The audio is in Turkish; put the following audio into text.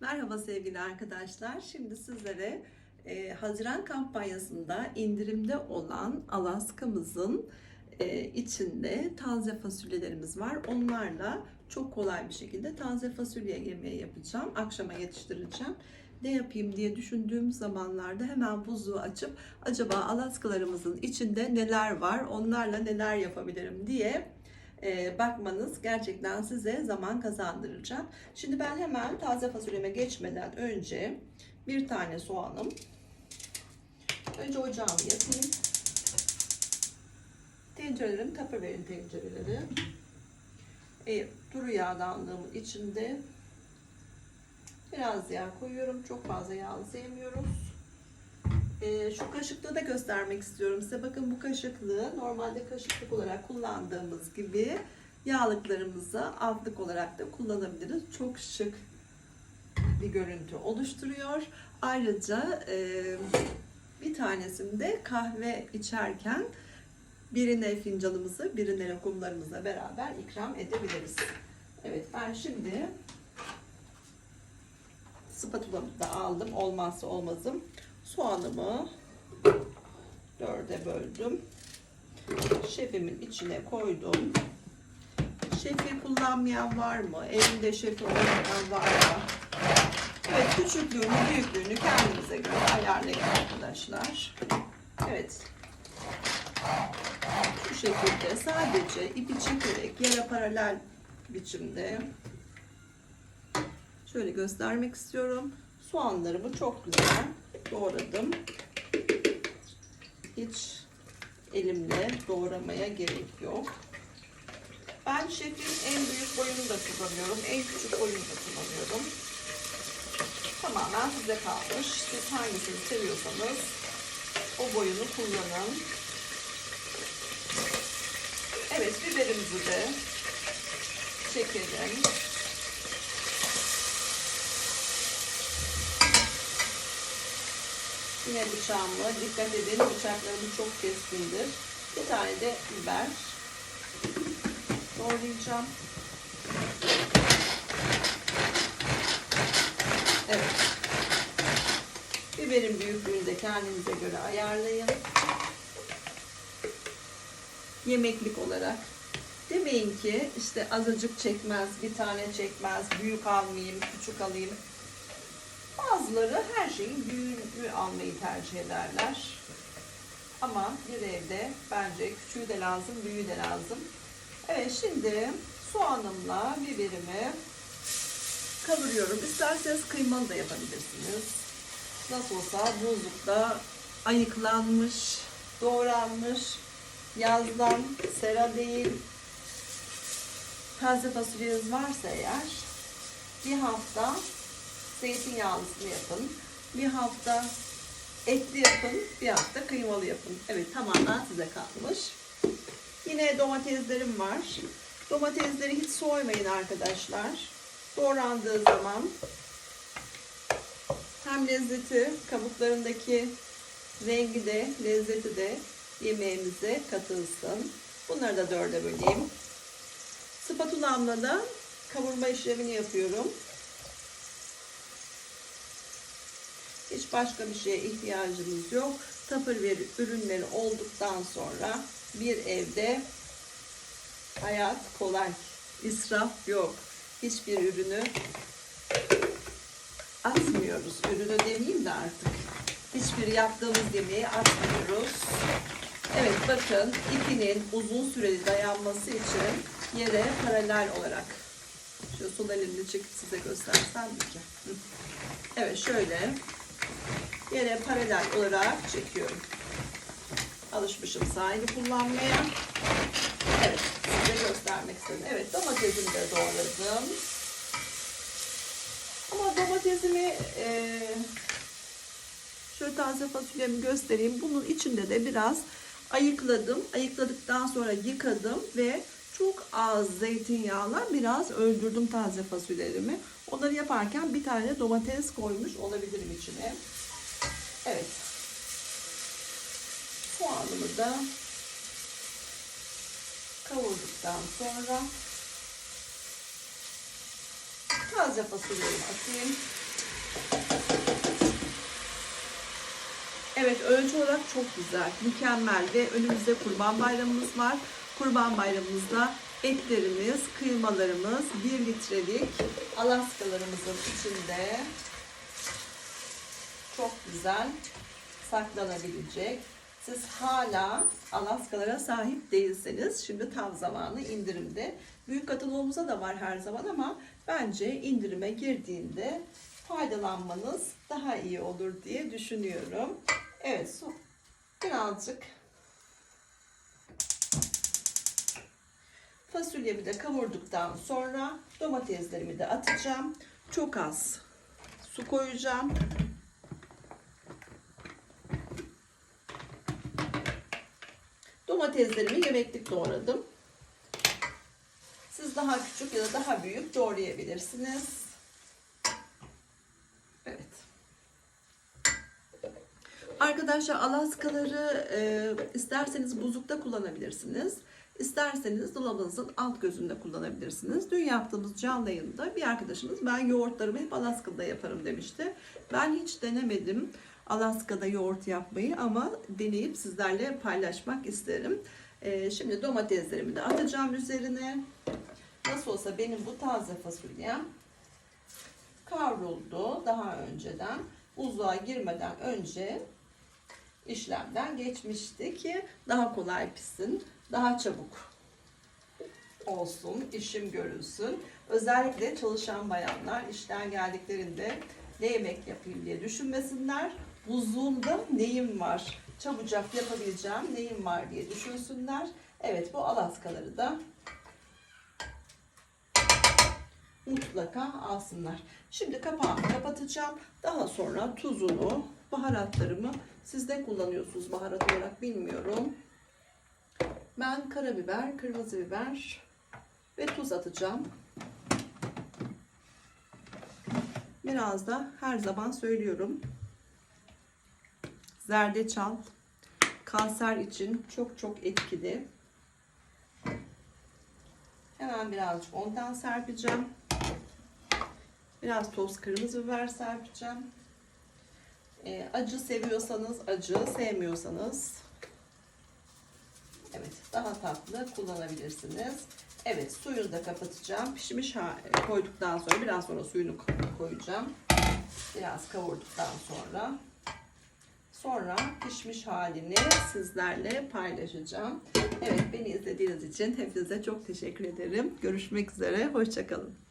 Merhaba sevgili arkadaşlar. Şimdi sizlere e, Haziran kampanyasında indirimde olan Alaska'mızın e, içinde taze fasulyelerimiz var. Onlarla çok kolay bir şekilde taze fasulye yemeği yapacağım. Akşama yetiştireceğim. Ne yapayım diye düşündüğüm zamanlarda hemen buzluğu açıp acaba Alaskalarımızın içinde neler var, onlarla neler yapabilirim diye bakmanız gerçekten size zaman kazandıracak. Şimdi ben hemen taze fasulyeme geçmeden önce bir tane soğanım. Önce ocağımı yakayım. Tencerelerim Tupperware'in tencereleri. E, duru yağdanlığımın içinde biraz yağ koyuyorum. Çok fazla yağlı sevmiyoruz. E, şu kaşıklığı da göstermek istiyorum size. Bakın bu kaşıklığı normalde kaşıklık olarak kullandığımız gibi yağlıklarımızı altlık olarak da kullanabiliriz. Çok şık bir görüntü oluşturuyor. Ayrıca e, bir tanesinde kahve içerken birine fincanımızı, birine lokumlarımızla beraber ikram edebiliriz. Evet ben şimdi spatulamı da aldım. Olmazsa olmazım. Soğanımı dörde böldüm. Şefimin içine koydum. Şefi kullanmayan var mı? Evinde şefi olmayan var mı? Evet küçüklüğünü büyüklüğünü kendinize göre ayarlayın arkadaşlar. Evet. Şu şekilde sadece ipi çekerek yere paralel biçimde şöyle göstermek istiyorum. Soğanlarımı çok güzel doğradım. Hiç elimle doğramaya gerek yok. Ben şefin en büyük boyunu da kullanıyorum. En küçük boyunu da kullanıyorum. Tamamen size kalmış. Siz hangisini seviyorsanız o boyunu kullanın. Evet biberimizi de çekelim. Yine bıçağımla dikkat edin bıçaklarım çok keskindir. Bir tane de biber doğrayacağım. Evet. Biberin büyüklüğünü de kendinize göre ayarlayın. Yemeklik olarak. Demeyin ki işte azıcık çekmez, bir tane çekmez, büyük almayayım, küçük alayım. Bazıları her şeyin büyüğünü almayı tercih ederler. Ama bir evde bence küçüğü de lazım, büyüğü de lazım. Evet şimdi soğanımla biberimi kavuruyorum. İsterseniz kıymalı da yapabilirsiniz. Nasıl olsa buzlukta ayıklanmış, doğranmış, yazdan sera değil, taze fasulyeniz varsa eğer bir hafta zeytinyağlısını yapın. Bir hafta etli yapın, bir hafta kıymalı yapın. Evet tamamen size kalmış. Yine domateslerim var. Domatesleri hiç soymayın arkadaşlar. Doğrandığı zaman hem lezzeti, kabuklarındaki rengi de, lezzeti de yemeğimize katılsın. Bunları da dörde böleyim. Spatulamla da kavurma işlemini yapıyorum. Başka bir şeye ihtiyacımız yok. Tupperware ürünleri olduktan sonra bir evde hayat kolay. İsraf yok. Hiçbir ürünü atmıyoruz. Ürünü demeyeyim de artık. Hiçbir yaptığımız yemeği atmıyoruz. Evet bakın ipinin uzun süreli dayanması için yere paralel olarak şu sol elimle çekip size göstersem ki. Evet şöyle yere paralel olarak çekiyorum. Alışmışım sahili kullanmaya. Evet size göstermek istedim. Evet domatesimi de doğradım. Ama domatesimi e, şöyle taze fasulyemi göstereyim. Bunun içinde de biraz ayıkladım. Ayıkladıktan sonra yıkadım ve çok az zeytinyağla biraz öldürdüm taze fasulyelerimi. Onları yaparken bir tane domates koymuş olabilirim içine. Evet. Soğanımı da kavurduktan sonra taze fasulyeyi atayım. Evet ölçü olarak çok güzel, mükemmel ve önümüzde kurban bayramımız var. Kurban bayramımızda etlerimiz, kıymalarımız 1 litrelik alaskalarımızın içinde çok güzel saklanabilecek. Siz hala Alaskalara sahip değilseniz şimdi tam zamanı indirimde. Büyük kataloğumuza da var her zaman ama bence indirime girdiğinde faydalanmanız daha iyi olur diye düşünüyorum. Evet birazcık fasulyemi de kavurduktan sonra domateslerimi de atacağım. Çok az su koyacağım. Domateslerimi yemeklik doğradım. Siz daha küçük ya da daha büyük doğrayabilirsiniz. Evet. Arkadaşlar Alaskaları e, isterseniz buzlukta kullanabilirsiniz. İsterseniz dolabınızın alt gözünde kullanabilirsiniz. Dün yaptığımız canlı yayında bir arkadaşımız ben yoğurtlarımı hep Alaska'da yaparım demişti. Ben hiç denemedim Alaska'da yoğurt yapmayı ama deneyip sizlerle paylaşmak isterim. E, şimdi domateslerimi de atacağım üzerine. Nasıl olsa benim bu taze fasulyem kavruldu daha önceden. Buzluğa girmeden önce işlemden geçmişti ki daha kolay pişsin, daha çabuk olsun, işim görülsün. Özellikle çalışan bayanlar işten geldiklerinde ne yemek yapayım diye düşünmesinler. Buzluğumda neyim var, çabucak yapabileceğim neyim var diye düşünsünler. Evet bu Alaskaları da mutlaka alsınlar. Şimdi kapağımı kapatacağım. Daha sonra tuzunu, baharatlarımı siz de kullanıyorsunuz baharat olarak bilmiyorum. Ben karabiber, kırmızı biber ve tuz atacağım. Biraz da her zaman söylüyorum. Zerdeçal kanser için çok çok etkili. Hemen birazcık ondan serpeceğim. Biraz toz kırmızı biber serpeceğim. Ee, acı seviyorsanız acı, sevmiyorsanız evet daha tatlı kullanabilirsiniz. Evet suyunu da kapatacağım. Pişmiş koyduktan sonra biraz sonra suyunu koyacağım. Biraz kavurduktan sonra sonra pişmiş halini sizlerle paylaşacağım. Evet beni izlediğiniz için hepinize çok teşekkür ederim. Görüşmek üzere. Hoşçakalın.